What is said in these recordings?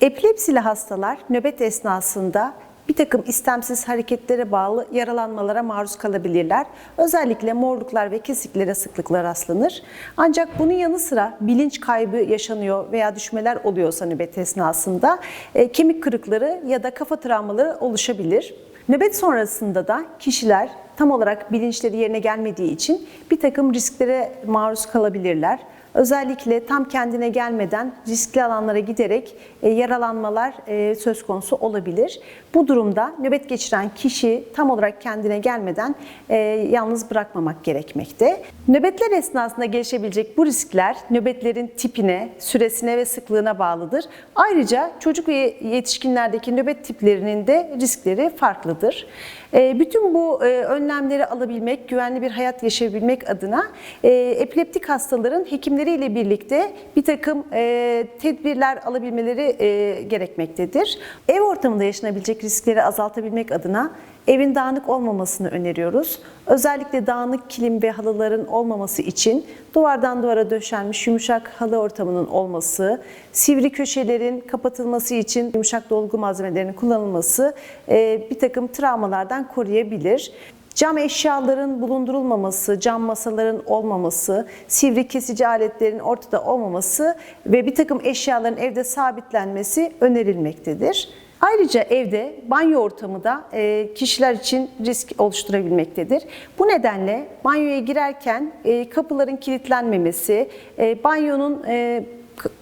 Epilepsili hastalar nöbet esnasında bir takım istemsiz hareketlere bağlı yaralanmalara maruz kalabilirler. Özellikle morluklar ve kesiklere sıklıkla rastlanır. Ancak bunun yanı sıra bilinç kaybı yaşanıyor veya düşmeler oluyorsa nöbet esnasında e, kemik kırıkları ya da kafa travmaları oluşabilir. Nöbet sonrasında da kişiler tam olarak bilinçleri yerine gelmediği için bir takım risklere maruz kalabilirler. Özellikle tam kendine gelmeden riskli alanlara giderek e, yaralanmalar e, söz konusu olabilir. Bu durumda nöbet geçiren kişi tam olarak kendine gelmeden e, yalnız bırakmamak gerekmekte. Nöbetler esnasında gelişebilecek bu riskler nöbetlerin tipine, süresine ve sıklığına bağlıdır. Ayrıca çocuk ve yetişkinlerdeki nöbet tiplerinin de riskleri farklıdır. Bütün bu önlemleri alabilmek, güvenli bir hayat yaşayabilmek adına epileptik hastaların hekimleriyle birlikte bir takım e, tedbirler alabilmeleri e, gerekmektedir. Ev ortamında yaşanabilecek riskleri azaltabilmek adına evin dağınık olmamasını öneriyoruz. Özellikle dağınık kilim ve halıların olmaması için duvardan duvara döşenmiş yumuşak halı ortamının olması, sivri köşelerin kapatılması için yumuşak dolgu malzemelerinin kullanılması e, bir takım travmalardan koruyabilir. Cam eşyaların bulundurulmaması, cam masaların olmaması, sivri kesici aletlerin ortada olmaması ve bir takım eşyaların evde sabitlenmesi önerilmektedir. Ayrıca evde banyo ortamı da e, kişiler için risk oluşturabilmektedir. Bu nedenle banyoya girerken e, kapıların kilitlenmemesi, e, banyonun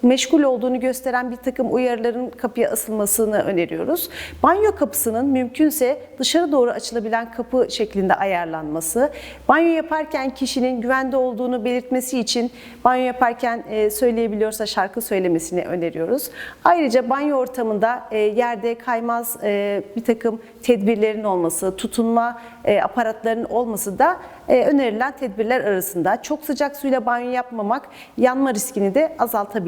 meşgul olduğunu gösteren bir takım uyarıların kapıya asılmasını öneriyoruz. Banyo kapısının mümkünse dışarı doğru açılabilen kapı şeklinde ayarlanması, banyo yaparken kişinin güvende olduğunu belirtmesi için banyo yaparken e, söyleyebiliyorsa şarkı söylemesini öneriyoruz. Ayrıca banyo ortamında e, yerde kaymaz e, bir takım tedbirlerin olması, tutunma aparatlarının olması da önerilen tedbirler arasında. Çok sıcak suyla banyo yapmamak yanma riskini de azaltabilir.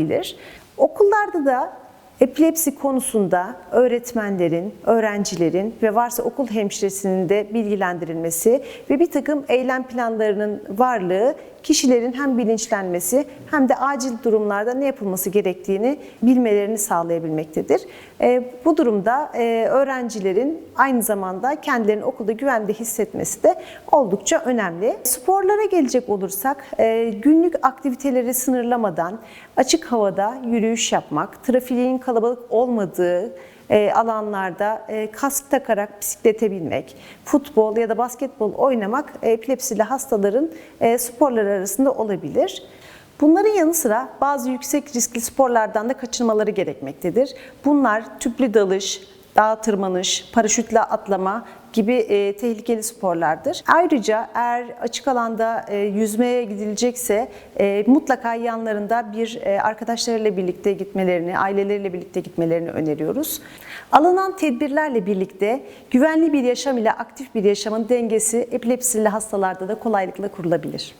Okullarda da epilepsi konusunda öğretmenlerin, öğrencilerin ve varsa okul hemşiresinin de bilgilendirilmesi ve bir takım eylem planlarının varlığı kişilerin hem bilinçlenmesi hem de acil durumlarda ne yapılması gerektiğini bilmelerini sağlayabilmektedir. E, bu durumda e, öğrencilerin aynı zamanda kendilerini okulda güvende hissetmesi de oldukça önemli. Sporlara gelecek olursak e, günlük aktiviteleri sınırlamadan açık havada yürüyüş yapmak, trafiğin kalabalık olmadığı e, alanlarda e, kask takarak bisiklete binmek, futbol ya da basketbol oynamak e, epilepsili hastaların e, sporları arasında olabilir. Bunların yanı sıra bazı yüksek riskli sporlardan da kaçınmaları gerekmektedir. Bunlar tüplü dalış, dağ tırmanış, paraşütle atlama gibi e, tehlikeli sporlardır. Ayrıca eğer açık alanda e, yüzmeye gidilecekse e, mutlaka yanlarında bir e, arkadaşlarıyla birlikte gitmelerini, aileleriyle birlikte gitmelerini öneriyoruz. Alınan tedbirlerle birlikte güvenli bir yaşam ile aktif bir yaşamın dengesi epilepsili hastalarda da kolaylıkla kurulabilir.